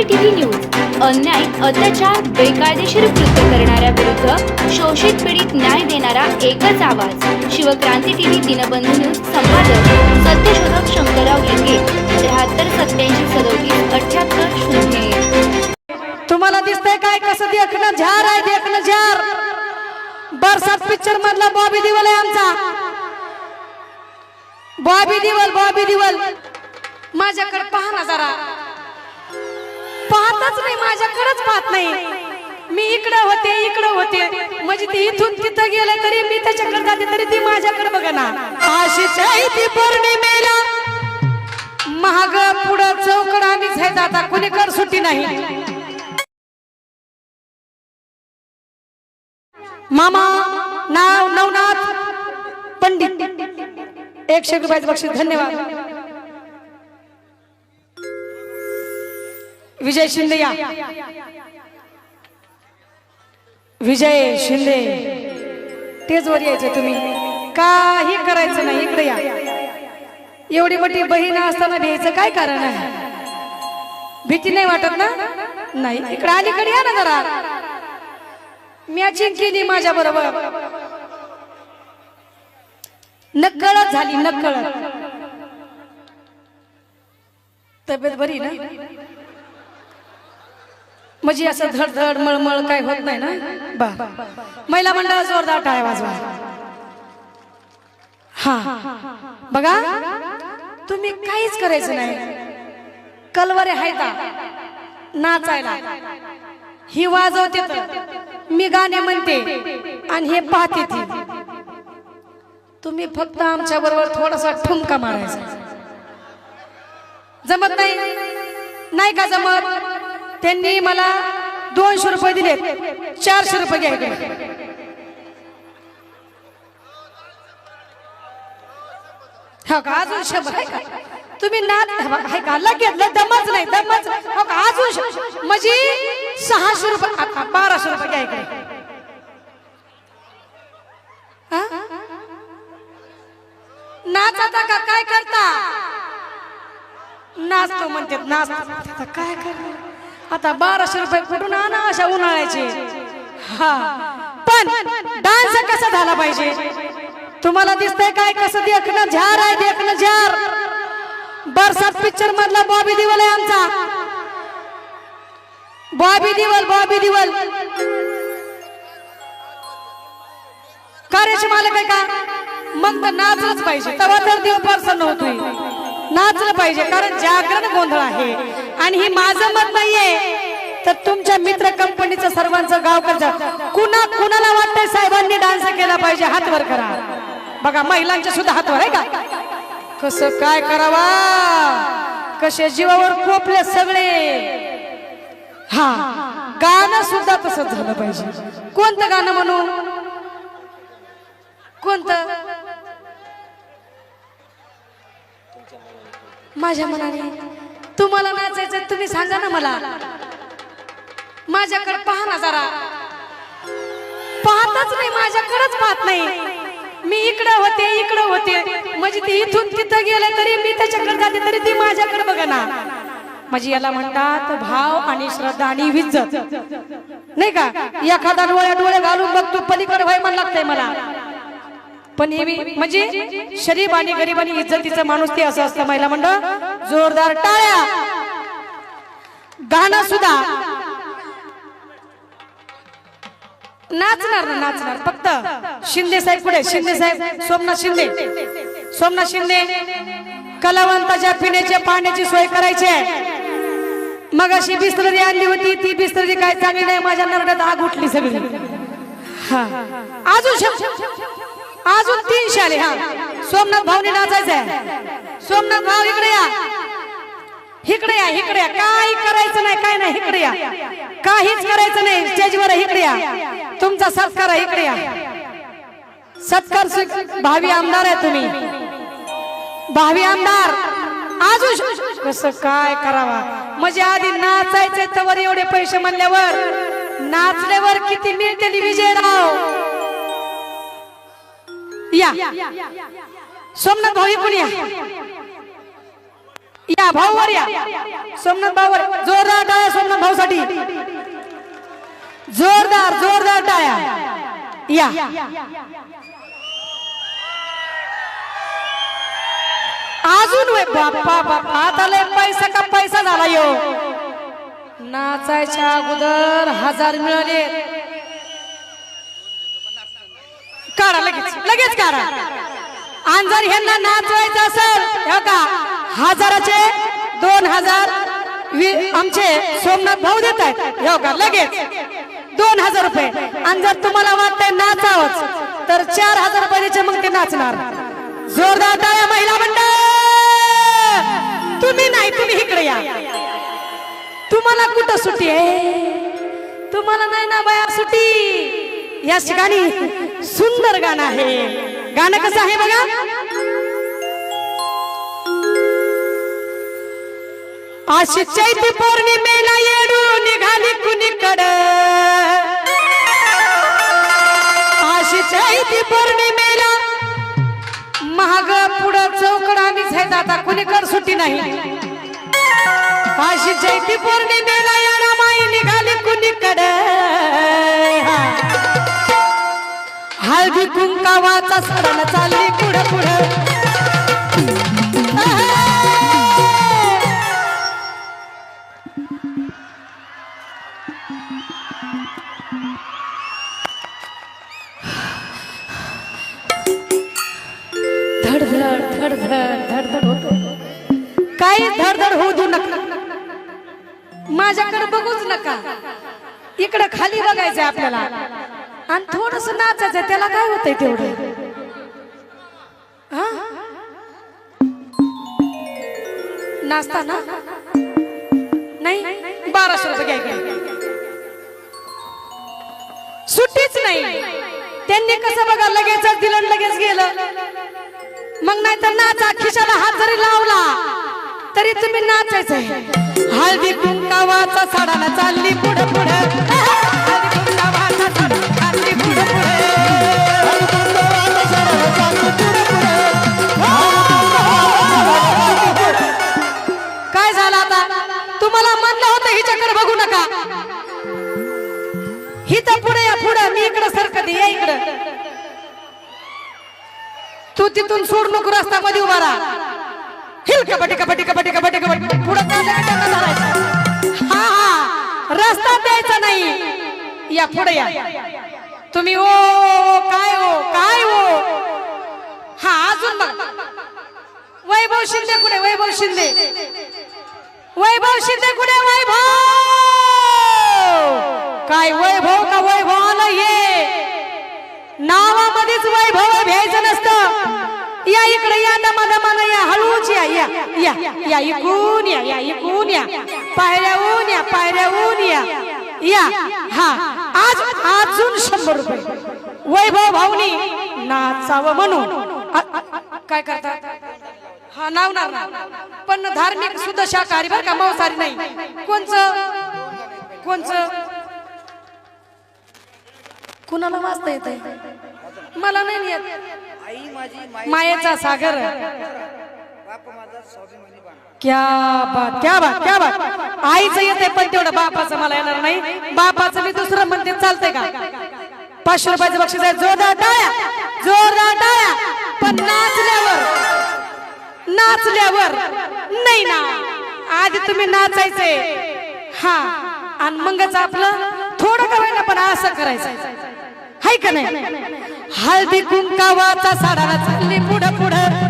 क्रांती TV news अन्याय अत्याचार बेकायदेशीर कृत्य करणाऱ्या विरुद्ध शोषित पीडित न्याय देणारा एकच आवाज. शिवक्रांती टीव्ही दिनबंधू न्यूज संपादक सत्यशोधक शंकरराव लिंगे त्र्याहत्तर सत्याऐंशी सदोतीस अठ्याहत्तर शून्य तुम्हाला दिसतंय काय? कसं देखणं? झार आहे देखणं झार. बरसात पिक्चर मधला बॉबी दिवल आहे आमचा. बॉबी दिवल बॉबी दिवल माझ्याकडे पहा ना जरा. पाहतच नाही माझ्याकडेच पाहत नाही. मी इकडे होते इकडे होते. म्हणजे ती इथून तिथं गेले तरी मी त्याच्याकडे जाते तरी ती माझ्याकडे बघा ना. आहे ती पौर्णिमेला. महाग पुढं चौकड आम्ही आहे आता कर सुट्टी नाही. मामा नाव नवनाथ पंडित. एकशे रुपयाचं बक्षीस धन्यवाद. विजय शिंदे या. विजय शिंदे. तेच वर यायचे तुम्ही. काही करायचं नाही इकडे या. एवढी मोठी बहीण असताना भ्यायचं काय कारण आहे? भीती नाही वाटत ना? नाही. इकडे अलीकडे या ना जरा. मॅचिंग केली माझ्या बरोबर. नकळत झाली नकळत. तब्येत बरी ना? म्हणजे असं धडधड मळमळ काय होत नाही ना? बा. महिला मंडळ जोरदार टाळ्या वाजवा. हा. बघा तुम्ही काहीच करायचं नाही. कलवरे हायता नाचायला. ही वाजवते मी गाणे म्हणते आणि हे पाहते ती. तुम्ही फक्त आमच्या बरोबर थोडासा ठुमका मारायचा. जमत नाही? नाही का जमत? त्यांनी मला दोनशे रुपये दिले चारशे रुपये घ्यायचे हो का? अजून शंभर आहे का? तुम्ही नाच आहे का? लगेच दमच नाही दमच हो का? अजून म्हणजे सहाशे रुपये आता बाराशे रुपये घ्या इकडे नाच आता का? काय करता? नाचतो म्हणते नाचतो. काय करता आता बाराशे रुपये कुठून आणा अशा उन्हाळ्याचे? हा. पण डान्स कसा झाला पाहिजे? तुम्हाला दिसतंय काय कसं देखणं झार आहे देखणं झार. बरसात पिक्चर मधला बॉबी दिवल आहे आमचा. बॉबी दिवल बॉबी दिवल. कार्याचे मालक आहे का? मग तर नाचलंच पाहिजे. तेव्हा तर देव प्रसन्न होतोय नाचलं पाहिजे कारण जागरण गोंधळ आहे. आणि हे माझं मत नाहीये. तर तुमच्या मित्र कंपनीचं सर्वांचं गाव करतात कुणा कुणाला वाटतंय साहेबांनी डान्स केला पाहिजे? हात वर करा. बघा महिलांचे सुद्धा हात वर आहे का? कसं काय करावा? कसे जीवावर खोपले सगळे? हा गाणं सुद्धा तसंच झालं पाहिजे. कोणतं गाणं म्हणू? कोणतं? माझ्या मनाने तुम्हाला नाचायचं तुम्ही सांगा ना मला. माझ्याकडे पहा ना जरा. पाहतच नाही माझ्याकडेच पाहत नाही. मी इकडे होते इकडे होते. म्हणजे ती इथून तिथं गेले तरी मी त्याच्याकडे जाते तरी ती माझ्याकडे बघा ना. म्हणजे याला म्हणतात भाव आणि श्रद्धा आणि विज्जत नाही का? एखादा डोळ्या डोळे घालून बघतो पलीकडे व्हाय मन लागतंय मला. पण हे म्हणजे शरीफ आणि गरीब आणि इज्जतीचं माणूस ते असं असतं महिला मंडळ. जोरदार टाळ्या. गाणं सुद्धा. नाचणार नाचणार. फक्त शिंदे साहेब पुढे शिंदे साहेब सोमनाथ शिंदे. सोमनाथ शिंदे कलावंताच्या पिण्याच्या पाण्याची सोय करायची आहे. मग अशी बिस्तरी आणली होती ती बिस्तरी काय चांगली नाही माझ्या नरड्यात आग उठली सगळी. हा. अजून अजून तीनशे आले हा. सोमनाथ भाऊनी नाचायचंय. सोमनाथ भाऊ इकडे या. इकडे या इकडे या. काही करायचं नाही काय नाही इकडे या. काहीच करायचं नाही स्टेजवर इकडे या. तुमचा सत्कार आहे इकडे या. सत्कार भावी आमदार आहे तुम्ही. भावी आमदार अजून श- कसं काय करावा? म्हणजे आधी नाचायचे तवर एवढे पैसे म्हणल्यावर नाचल्यावर किती मिळते विजयराव? या सोमनाथ भाऊ इकडून या या भाऊवर या सोमनाथ भाऊवर जोरदार टाळ्या सोमनाथ भाऊसाठी जोरदार जोरदार टाळ्या या अजून बाप्पा बाप्पा आता लय पैसा का पैसा झाला यो नाचायच्या अगोदर हजार मिळाले काढा लगेच लगेच काढा. आणि जर ह्यांना नाचवायचं असेल का हजाराचे दोन हजार आमचे सोमनाथ भाऊ देत आहेत. का लगेच. दोन हजार रुपये. आणि जर तुम्हाला वाटतंय नाचावंच तर चार हजार रुपये द्यायचे मग ते नाचणार. जोरदार टाळ्या महिला मंडळ! तुम्ही नाही तुम्ही इकडे या. तुम्हाला कुठं सुट्टी आहे? तुम्हाला नाही ना बाया सुट्टी? या ठिकाणी सुंदर गाणं आहे. गाणं कसं आहे बघा? अशी चैती पौर्णिमेला येडू निघाली कुणीकड? अशी चैती पौर्णिमेला महाग पुढं चौकड आम्हीच आता कुणीकड सुट्टी नाही. अशी चैती पौर्णिमेला येणार हळदी कुंकावाचा सडण चालली पुढं पुढं. धडधड धडधड धडधड होतो. काही धडधड होऊ देऊ नका. माझ्याकडे बघूच नका. इकडे खाली बघायचंय आपल्याला. आणि थोडस नाचायचं त्याला काय होतंय तेवढं? नाचताना? नाचता ना नाही? बाराशे रुपये घ्या सुट्टीच नाही. त्यांनी कसं बघा लगेच दिलं लगेच गेलं. मग नाही तर नाचा खिशाला हात जरी लावला तरी तुम्ही नाचायचं हळदी कुंकावाचा साडाला चालली पुढे पुढे. तिथून सोड नको रस्ता मध्ये उभा राहा हिल कबड्डी कबड्डी कबड्डी कबड्डी कबड्डी पुढे हा हा. रस्ता द्यायचा नाही. या पुढे या. तुम्ही ओ काय हो काय हो? हा अजून मग वैभव शिंदे कुठे? वैभव शिंदे. वैभव शिंदे कुठे? वैभव! काय वैभव का वैभव आलं ये? या इकडे या दमादमानं या हळूच या या या या इकून या या इकून या. पायऱ्याहून या पायऱ्याहून या. या हा. आज अजून शंभर रुपये. वैभव भाऊनी नाचावं म्हणून. काय करतात? हा लावणार ना पण धार्मिक सुद्धा शाकाहारी बरं का मांसाहारी नाही. कोणचं? कोणचं? कुणाला वाचता येत मला नाही येत. आई माझी मायेचा सागर. बाप माझा स्वाभिमानी क्या बात क्या बात क्या बात. आईचं येते पण तेवढं बापाचं मला येणार नाही. बापाचं मी दुसरं म्हणते चालतंय का? पाचशे रुपयाचं बक्षीस आहे. जोरदार टाळ्या जोरदार टाळ्या. पण नाचल्यावर नाचल्यावर नाही ना. आधी तुम्ही नाचायचे. हा आणि मगच आपलं थोडं का होईना पण असं करायचं. हाय का नाही? हळदी कुंकावाचा साडाला चालली पुढं पुढं.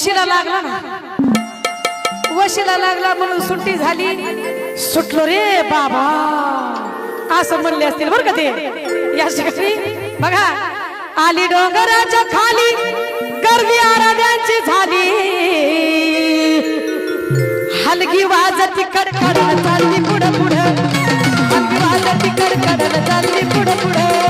वशीला लागला ना. वशीला लागला म्हणून सुट्टी झाली. सुटलो रे बाबा. असं म्हणले असतील बरं का ते. या शिकली बघा आली डोंगराच्या खाली गर्दी आराध्यांची झाली. हलगी वाजती कडकडन चालली पुढं पुढं. हलगी वाजती कडकडन चालली पुढं पुढं.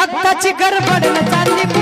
भक्ताची गडबड चालली.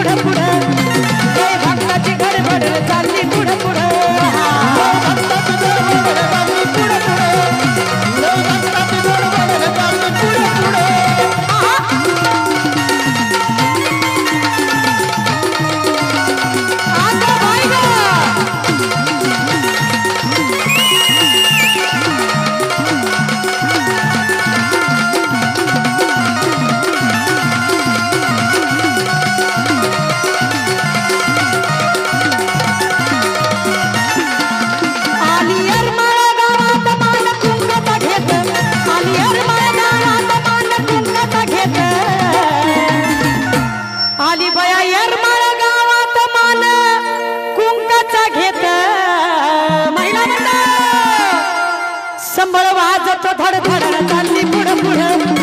वाजत धड धड चालली पुढं पुढं.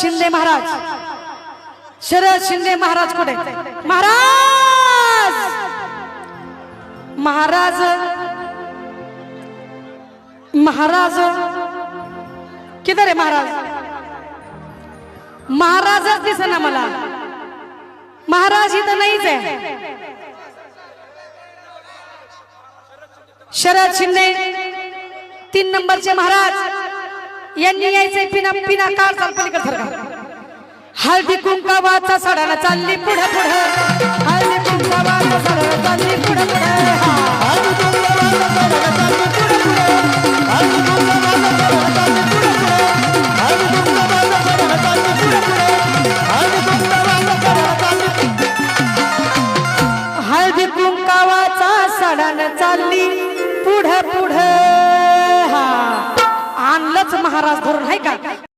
शिंदे महाराज. शरद शिंदे महाराज कुठे? महाराज! महाराज महाराज किधर आहे महाराज? महाराजच दिसना मला. महाराज इथं नाहीच आहे. शरद शिंदे तीन नंबरचे महाराज. यांनी यायचंय पिना पिना कार चाल पलीकडे सरकार हळदी कुंकावाचा सडाला चालली पुढे पुढे. हळदी कुंकावाचा सडा पुढे पुढे धरून आहे का?